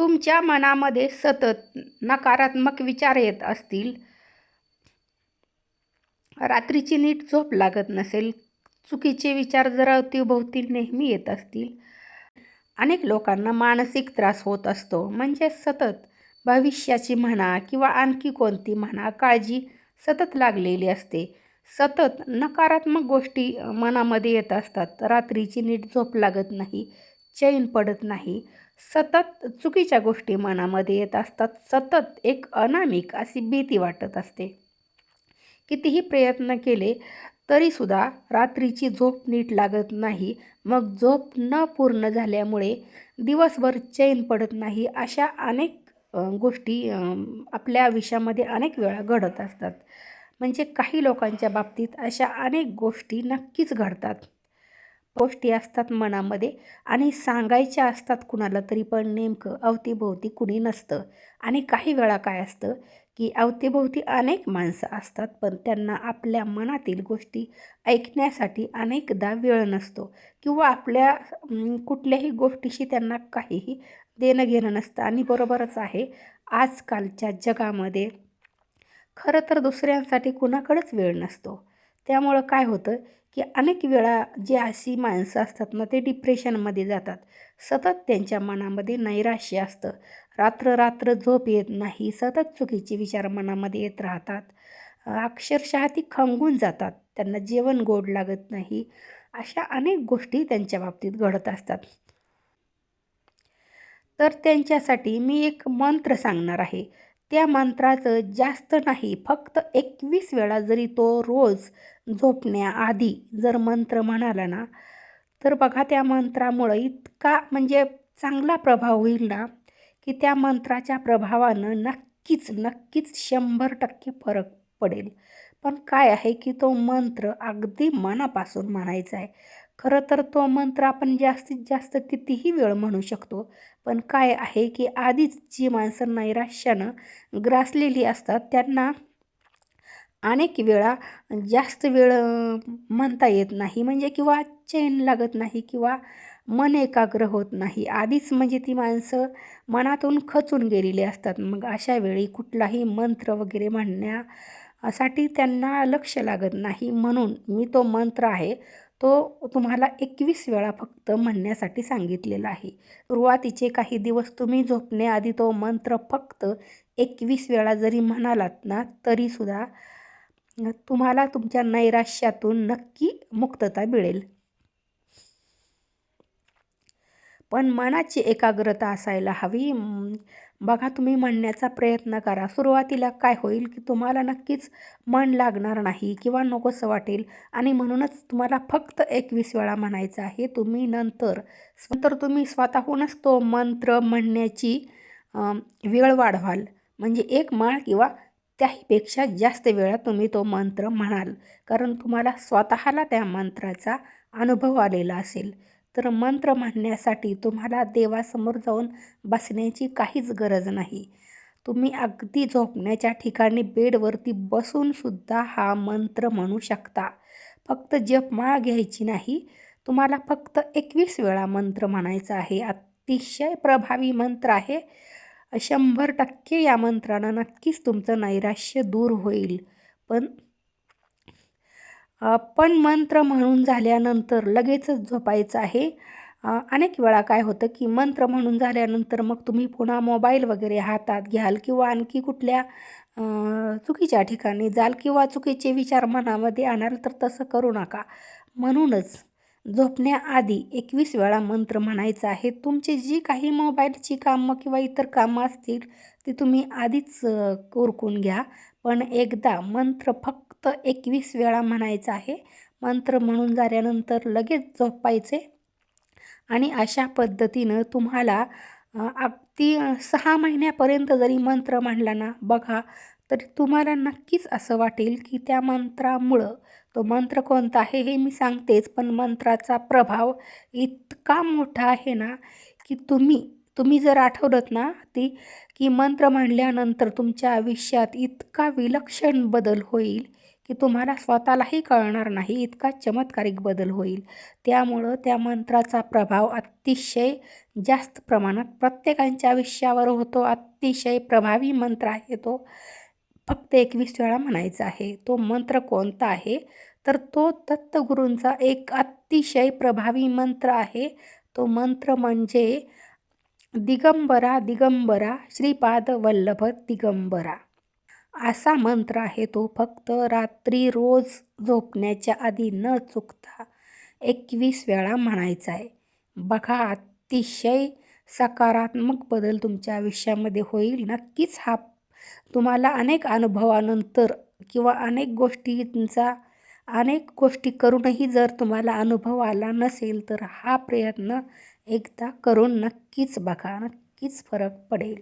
तुमच्या मनामध्ये सतत नकारात्मक विचार येत असतील. रात्रीची नीट झोप लागत नसेल. चुकीचे विचार जर अवतीभोवती नेहमी येत असतील. अनेक लोकांना मानसिक त्रास होत असतो. म्हणजे सतत भविष्याची म्हणा किंवा आणखी कोणती म्हणा काळजी सतत लागलेली असते. सतत नकारात्मक गोष्टी मनामध्ये येत असतात. रात्रीची नीट झोप लागत नाही. चैन पडत नाही. सतत चुकीच्या गोष्टी मनामध्ये येत असतात. सतत एक अनामिक अशी भीती वाटत असते. कितीही प्रयत्न केले तरीसुद्धा रात्रीची झोप नीट लागत नाही. मग झोप न पूर्ण झाल्यामुळे दिवसभर चैन पडत नाही अशा अनेक गोष्टी आपल्या आयुष्यामध्ये अनेक वेळा घडत असतात. म्हणजे काही लोकांच्या बाबतीत अशा अनेक गोष्टी नक्कीच घडतात. गोष्टी असतात मनामध्ये आणि सांगायच्या असतात कुणाला तरी पण नेमकं अवतीभोवती कुणी नसतं. आणि काही वेळा काय असतं की अवतीभोवती अनेक माणसं असतात पण त्यांना आपल्या मनातील गोष्टी ऐकण्यासाठी अनेकदा वेळ नसतो किंवा आपल्या कुठल्याही गोष्टीशी त्यांना काहीही देणं घेणं नसतं. आणि बरोबरच आहे आजकालच्या जगामध्ये खरं तर दुसऱ्यांसाठी कुणाकडेच वेळ नसतो. त्यामुळं काय होतं की अनेक वेळा जी अशी माणसं असतात ना ते डिप्रेशनमध्ये जातात. सतत त्यांच्या मनामध्ये नैराश्य असतं. रात्र रात्र झोप येत नाही सतत चुकीचे विचार मनामध्ये येत राहतात. अक्षरशः ती खंगून जातात. त्यांना जेवण गोड लागत नाही. अशा अनेक गोष्टी त्यांच्या बाबतीत घडत असतात. तर त्यांच्यासाठी मी एक मंत्र सांगणार आहे. त्या मंत्राचं जास्त नाही फक्त एकवीस वेळा जरी तो रोज झोपण्याआधी जर मंत्र म्हणाला ना तर बघा त्या मंत्रामुळं इतका म्हणजे चांगला प्रभाव होईल ना की त्या मंत्राच्या प्रभावानं नक्कीच नक्कीच शंभर टक्के फरक पडेल. पण काय आहे की तो मंत्र अगदी मनापासून म्हणायचा आहे. खरं तर तो मंत्र आपण जास्तीत जास्त कितीही वेळ म्हणू शकतो पण काय आहे की आधीच जी माणसं नैराश्यानं ग्रासलेली असतात त्यांना अनेक वेळा जास्त वेळ म्हणता येत नाही. म्हणजे किंवा चैन लागत नाही किंवा मन एकाग्र होत नाही. आधीच म्हणजे ती माणसं मनातून खचून गेलेली असतात. मग अशा वेळी कुठलाही मंत्र वगैरे म्हणण्या साठी त्यांना लक्ष लागत नाही म्हणून मी तो मंत्र आहे तो तुम्हाला एकवीस वेळा फक्त म्हणण्यासाठी सांगितलेला आहे. सुरुवातीचे काही दिवस तुम्ही झोपण्याआधी तो मंत्र फक्त एकवीस वेळा जरी म्हणालात ना तरीसुद्धा तुम्हाला तुमच्या नैराश्यातून नक्की मुक्तता मिळेल. पण मनाची एकाग्रता असायला हवी. बघा तुम्ही म्हणण्याचा प्रयत्न करा. सुरुवातीला काय होईल की तुम्हाला नक्कीच मन लागणार नाही किंवा नकोसं वाटेल आणि म्हणूनच तुम्हाला फक्त एकवीस वेळा म्हणायचं आहे तुम्ही नंतर नंतर तुम्ही स्वतःहूनच तो मंत्र म्हणण्याची वेळ वाढवाल. म्हणजे एक माळ किंवा त्याहीपेक्षा जास्त वेळा तुम्ही तो मंत्र म्हणाल. कारण तुम्हाला स्वतःला त्या मंत्राचा अनुभव आलेला असेल. तर मंत्र म्हणण्यासाठी तुम्हाला देवासमोर जाऊन बसण्याची काहीच गरज नाही. तुम्ही अगदी झोपण्याच्या ठिकाणी बेडवरती बसूनसुद्धा हा मंत्र म्हणू शकता. फक्त जपमाळ घ्यायची नाही. तुम्हाला फक्त एकवीस वेळा मंत्र म्हणायचा आहे. अतिशय प्रभावी मंत्र आहे. शंभर टक्के या मंत्रानं नक्कीच तुमचं नैराश्य दूर होईल. पण पण मंत्र म्हणून झाल्यानंतर लगेचच झोपायचं आहे. अनेक वेळा काय होतं की मंत्र म्हणून झाल्यानंतर मग तुम्ही पुन्हा मोबाईल वगैरे हातात घ्याल किंवा आणखी कुठल्या चुकीच्या ठिकाणी जाल किंवा चुकीचे विचार मनामध्ये आणाल तर तसं करू नका. म्हणूनच झोपण्याआधी एकवीस वेळा मंत्र म्हणायचं आहे. तुमची जी काही मोबाईलची कामं किंवा इतर कामं असतील ती तुम्ही आधीच उरकून घ्या. पण एकदा मंत्र फक्त फक्त एकवीस वेळा म्हणायचा आहे. मंत्र म्हणून झाल्यानंतर लगेच झोपायचे. आणि अशा पद्धतीनं तुम्हाला अगदी सहा महिन्यापर्यंत जरी मंत्र म्हणला ना बघा तरी तुम्हाला नक्कीच असं वाटेल की त्या मंत्रामुळं तो मंत्र कोणता आहे हे मी सांगतेच पण मंत्राचा प्रभाव इतका मोठा आहे ना की तुम्ही तुम्ही जर आठवलंत ना ती की मंत्र म्हणल्यानंतर तुमच्या आयुष्यात इतका विलक्षण बदल होईल. की तुम्हाला स्वतःलाही कळणार नाही इतका चमत्कारिक बदल होईल. त्यामुळं त्या मंत्राचा प्रभाव अतिशय जास्त प्रमाणात प्रत्येकांच्या आयुष्यावर होतो. अतिशय प्रभावी मंत्र आहे तो. फक्त एकवीस वेळा म्हणायचा आहे तो मंत्र कोणता आहे? तर तो दत्तगुरूंचा एक अतिशय प्रभावी मंत्र आहे. तो मंत्र म्हणजे दिगंबरा दिगंबरा श्रीपाद वल्लभ दिगंबरा. असा मंत्र आहे तो फक्त रात्री रोज झोपण्याच्या आधी न चुकता एकवीस वेळा म्हणायचा आहे. बघा अतिशय सकारात्मक बदल तुमच्या आयुष्यामध्ये होईल. नक्कीच हा तुम्हाला अनेक अनुभवानंतर किंवा अनेक गोष्टींचा अनेक गोष्टी करूनही जर तुम्हाला अनुभव आला नसेल तर हा प्रयत्न एकदा करून नक्कीच बघा. नक्कीच फरक पडेल.